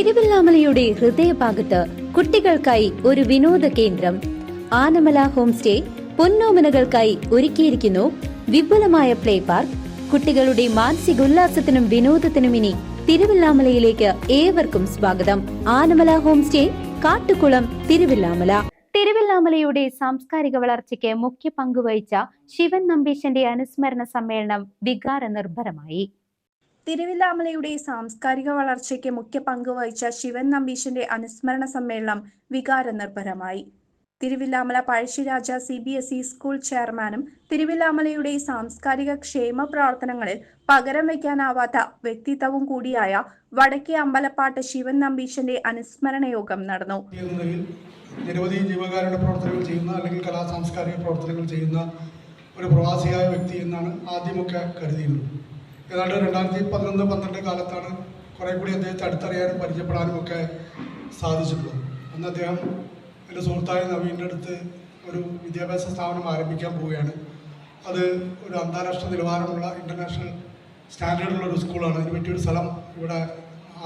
തിരുവല്ലാമലയുടെ ഹൃദയഭാഗത്ത് കുട്ടികൾക്കായി ഒരു വിനോദ കേന്ദ്രം. ആനമല ഹോം സ്റ്റേ പൊന്നോമനകൾക്കായി ഒരുക്കിയിരിക്കുന്നു വിപുലമായ പ്ലേ പാർക്ക്. കുട്ടികളുടെ മാനസിക ഉല്ലാസത്തിനും വിനോദത്തിനും ഇനി തിരുവല്ലാമലയിലേക്ക് ഏവർക്കും സ്വാഗതം. Anamala home stay Kattukulam Thiruvilwamala. തിരുവല്ലാമലയുടെ സാംസ്കാരിക വളർച്ചയ്ക്ക് മുഖ്യ പങ്കുവഹിച്ച ശിവൻ നമ്പീശന്റെ അനുസ്മരണ സമ്മേളനം വികാര നിർഭരമായി തിരുവില്ലാമലയുടെ സാംസ്കാരിക വളർച്ചയ്ക്ക് മുഖ്യ പങ്ക് വഹിച്ച ശിവൻ നമ്പീശന്റെ അനുസ്മരണ സമ്മേളനം വികാരനിർഭരമായി. Thiruvilwamala Pazhassiraja C B S E school ചെയർമാനും തിരുവില്ലാമലയുടെ സാംസ്കാരിക ക്ഷേമ പ്രവർത്തനങ്ങളിൽ പകരം വയ്ക്കാനാവാത്ത വ്യക്തിത്വവും കൂടിയായ വടക്കേ അമ്പലപ്പാട്ട് ശിവൻ നമ്പീശന്റെ അനുസ്മരണ യോഗം നടന്നു നിരവധി ജീവകാരുടെ പ്രവർത്തനങ്ങൾ ചെയ്യുന്ന അല്ലെങ്കിൽ കലാ സാംസ്കാരിക പ്രവർത്തനങ്ങൾ ചെയ്യുന്ന ഒരു പ്രവാസിയായ വ്യക്തി എന്നാണ് ആദ്യമൊക്കെ കരുതിയിരുന്നത്. ഏതാണ്ട് രണ്ടായിരത്തി പതിനൊന്ന് പന്ത്രണ്ട് കാലത്താണ് കുറേ കൂടി അദ്ദേഹത്തെ അടുത്തറിയാനും പരിചയപ്പെടാനും ഒക്കെ സാധിച്ചിട്ടുള്ളത്. അന്ന് അദ്ദേഹം എന്റെ സുഹൃത്തായ നവീന്റെ അടുത്ത് ഒരു വിദ്യാഭ്യാസ സ്ഥാപനം ആരംഭിക്കാൻ പോവുകയാണ്. അത് ഒരു അന്താരാഷ്ട്ര നിലവാരമുള്ള ഇന്റർനാഷണൽ സ്റ്റാൻഡേർഡുള്ള ഒരു സ്കൂളാണ് അതിന് പറ്റിയൊരു സ്ഥലം ഇവിടെ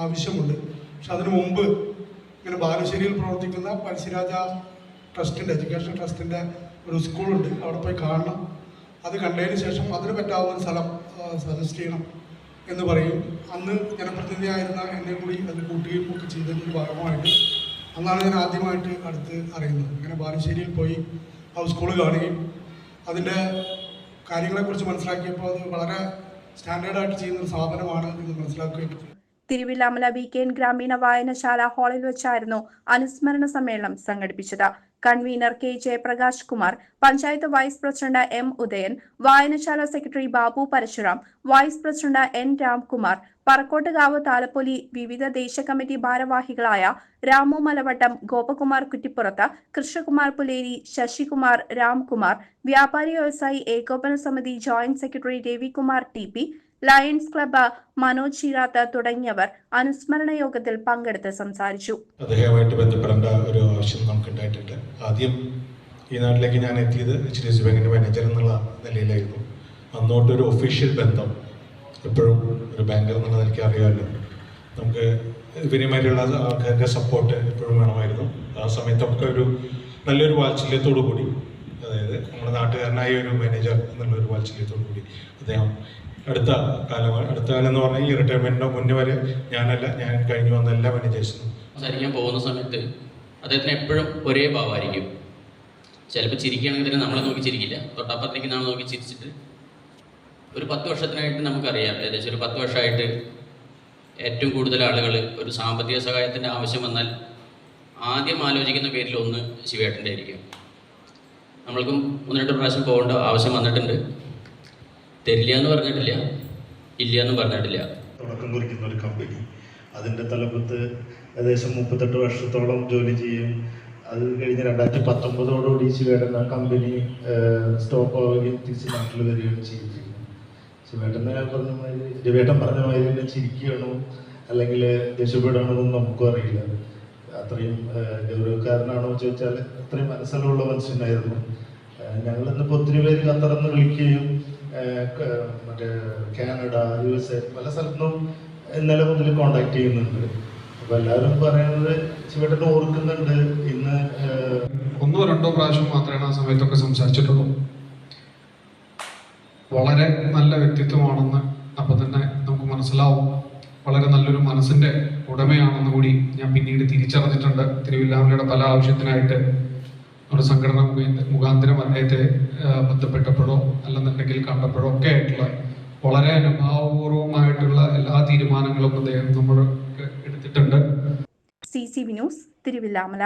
ആവശ്യമുണ്ട്. പക്ഷെ അതിനു മുമ്പ് ഇങ്ങനെ ബാലുശ്ശേരിയിൽ പ്രവർത്തിക്കുന്ന പഴശ്ശിരാജ ട്രസ്റ്റിന്റെ എഡ്യൂക്കേഷൻ ട്രസ്റ്റിന്റെ ഒരു സ്കൂളുണ്ട് അവിടെ പോയി കാണണം. അത് കണ്ടതിന് ശേഷം അതിന് പറ്റാവുന്ന സ്ഥലം സജസ്റ്റ് ചെയ്യണം എന്ന് പറയും. അന്ന് ജനപ്രതിനിധിയായിരുന്ന എന്നെ കൂടി അത് കൂട്ടുകയും ഒക്കെ ചെയ്തതിന്റെ ഭാഗമായിട്ട് അന്നാണ് ഞാൻ ആദ്യമായിട്ട് അടുത്ത് അറിയുന്നത്. ഇങ്ങനെ ബാലുശ്ശേരിയിൽ പോയി ഹൗസ് സ്കൂൾ കാണുകയും അതിന്റെ കാര്യങ്ങളെക്കുറിച്ച് മനസ്സിലാക്കിയപ്പോൾ അത് വളരെ സ്റ്റാൻഡേർഡായിട്ട് ചെയ്യുന്ന സ്ഥാപനമാണ് എന്ന് മനസ്സിലാക്കുകയും തിരുവില്ലാമല എൻ ഗ്രാമീണ വായനശാല ഹാളിൽ വെച്ചായിരുന്നു അനുസ്മരണ സമ്മേളനം സംഘടിപ്പിച്ചത്. Convener K Jayaprakash Kumar panchayat vice president M Udayan വായനശാല secretary Babu Parasuram vice president N Ramkumar Parakkottukavu Thalappoli വിവിധ ദേശ കമ്മിറ്റി ഭാരവാഹികളായ രാമു മലവട്ടം ഗോപകുമാർ കുറ്റിപ്പുറത്ത് കൃഷ്ണകുമാർ പുലേരി ശശികുമാർ രാംകുമാർ വ്യാപാരി വ്യവസായി ഏകോപന സമിതി joint secretary Ravikumar T P Lions club Manoj Cheerath തുടങ്ങിയവർ അനുസ്മരണ യോഗത്തിൽ പങ്കെടുത്ത് സംസാരിച്ചു. അദ്ദേഹവുമായിട്ട് ബന്ധപ്പെടേണ്ട ഒരു ആവശ്യം നമുക്ക് ഉണ്ടായിട്ടുണ്ട്. ആദ്യം ഈ നാട്ടിലേക്ക് ഞാൻ എത്തിയത് എച്ച് ഡി എസ് ബാങ്കിന്റെ മാനേജർ എന്നുള്ള നിലയിലായിരുന്നു. അന്നോട്ട് ഒരു ഒഫീഷ്യൽ ബന്ധം എപ്പോഴും ഒരു ബാങ്കർ എന്നുള്ള നിലയ്ക്ക് അറിയാമല്ലോ. നമുക്ക് ഇവരുമായിട്ടുള്ള ആൾക്കാരുടെ സപ്പോർട്ട് എപ്പോഴും വേണമായിരുന്നു. ആ സമയത്തൊക്കെ ഒരു നല്ലൊരു വാത്സല്യത്തോടു കൂടി അതായത് നമ്മുടെ നാട്ടുകാരനായ ഒരു മാനേജർ എന്നുള്ള ഒരു വാത്സല്യത്തോടു കൂടി അദ്ദേഹം അടുത്ത കാലമാണ്. അടുത്ത കാലം എന്ന് പറഞ്ഞാൽ ഈ റിട്ടയർമെന്റിന്റെ മുന്നേ വരെ ഞാനല്ല ഞാൻ കഴിഞ്ഞു വന്ന എല്ലാ മാനേജേഴ്സിനും സംസാരിക്കാൻ പോകുന്ന സമയത്ത് അദ്ദേഹത്തിന് എപ്പോഴും ഒരേ ഭാവമായിരിക്കും. ചിലപ്പോൾ ചിരിക്കുകയാണെങ്കിൽ തന്നെ നമ്മളെ നോക്കി ചിരിക്കില്ല. തൊട്ടപ്പുറത്തേക്ക് നമ്മൾ നോക്കി ചിരിച്ചിട്ട് ഒരു പത്ത് വർഷത്തിനായിട്ട് നമുക്കറിയാം. ഏകദേശം ഒരു പത്ത് വർഷമായിട്ട് ഏറ്റവും കൂടുതൽ ആളുകൾ ഒരു സാമ്പത്തിക സഹായത്തിന്റെ ആവശ്യം വന്നാൽ ആദ്യം ആലോചിക്കുന്ന പേരിൽ ഒന്ന് ശിവേട്ടന്റെ ആയിരിക്കും. നമ്മൾക്കും ഒന്ന് രണ്ട് പ്രാവശ്യം പോകേണ്ട ആവശ്യം വന്നിട്ടുണ്ട്. തരില്ല എന്ന് പറഞ്ഞിട്ടില്ല. ഇല്ല എന്ന് പറഞ്ഞിട്ടില്ല. തുടക്കം കുറിക്കുന്ന ഒരു കമ്പനി അതിന്റെ തലപ്പത്ത് ഏകദേശം മുപ്പത്തെട്ട് വർഷത്തോളം ജോലി ചെയ്യും. അത് കഴിഞ്ഞ് രണ്ടായിരത്തി പത്തൊമ്പതോടുകൂടി ശിവേട്ടൻ ആ കമ്പനി സ്റ്റോപ്പ് ആവുകയും തിരിച്ച് നാട്ടിൽ വരികയും ചെയ്തിരിക്കുന്നു ശിവേട്ടൻ പറഞ്ഞ മാതിരി രവേട്ടൻ പറഞ്ഞ മാതിരി തന്നെ ചിരിക്കുകയാണോ? അല്ലെങ്കിൽ ദേഷ്യപ്പെടുകയാണോ നമുക്കും അറിയില്ല. അത്രയും ഗൗരവക്കാരനാണോ ചോദിച്ചാൽ അത്രയും മനസ്സിലുള്ള മനുഷ്യനായിരുന്നു. ഞങ്ങളിന്നിപ്പോൾ ഒത്തിരി പേര് കത്തറന്ന് വിളിക്കുകയും മറ്റേ കാനഡ യു എസ് എ പല സ്ഥലത്തും ഇന്നലെ മുതൽ കോണ്ടാക്ട് ചെയ്യുന്നുണ്ട്. അപ്പോൾ എല്ലാവരും പറയുന്നത് ശിവേട്ടനെ ഓർക്കുന്നുണ്ട്. ഇന്ന് ഒന്നോ രണ്ടോ പ്രാവശ്യം മാത്രമേ ആ സമയത്തൊക്കെ സംസാരിച്ചിട്ടുള്ളൂ. വളരെ നല്ല വ്യക്തിത്വമാണെന്ന് അപ്പം തന്നെ നമുക്ക് മനസ്സിലാവും. വളരെ നല്ലൊരു മനസ്സിന്റെ ഉടമയാണെന്ന് കൂടി ഞാൻ പിന്നീട് തിരിച്ചറിഞ്ഞിട്ടുണ്ട്. തിരുവില്ലാമലയുടെ പല ആവശ്യത്തിനായിട്ട് നമ്മുടെ സംഘടന മുഖാന്തരം അദ്ദേഹത്തെ ബന്ധപ്പെട്ടപ്പോഴോ അല്ലെന്നുണ്ടെങ്കിൽ കണ്ടപ്പോഴോ ഒക്കെ ആയിട്ടുള്ള വളരെ അനുഭാവപൂർവമായിട്ടുള്ള എല്ലാ തീരുമാനങ്ങളും അദ്ദേഹം നമ്മൾ എടുത്തിട്ടുണ്ട്. C C Vinos Thiruvilwamala.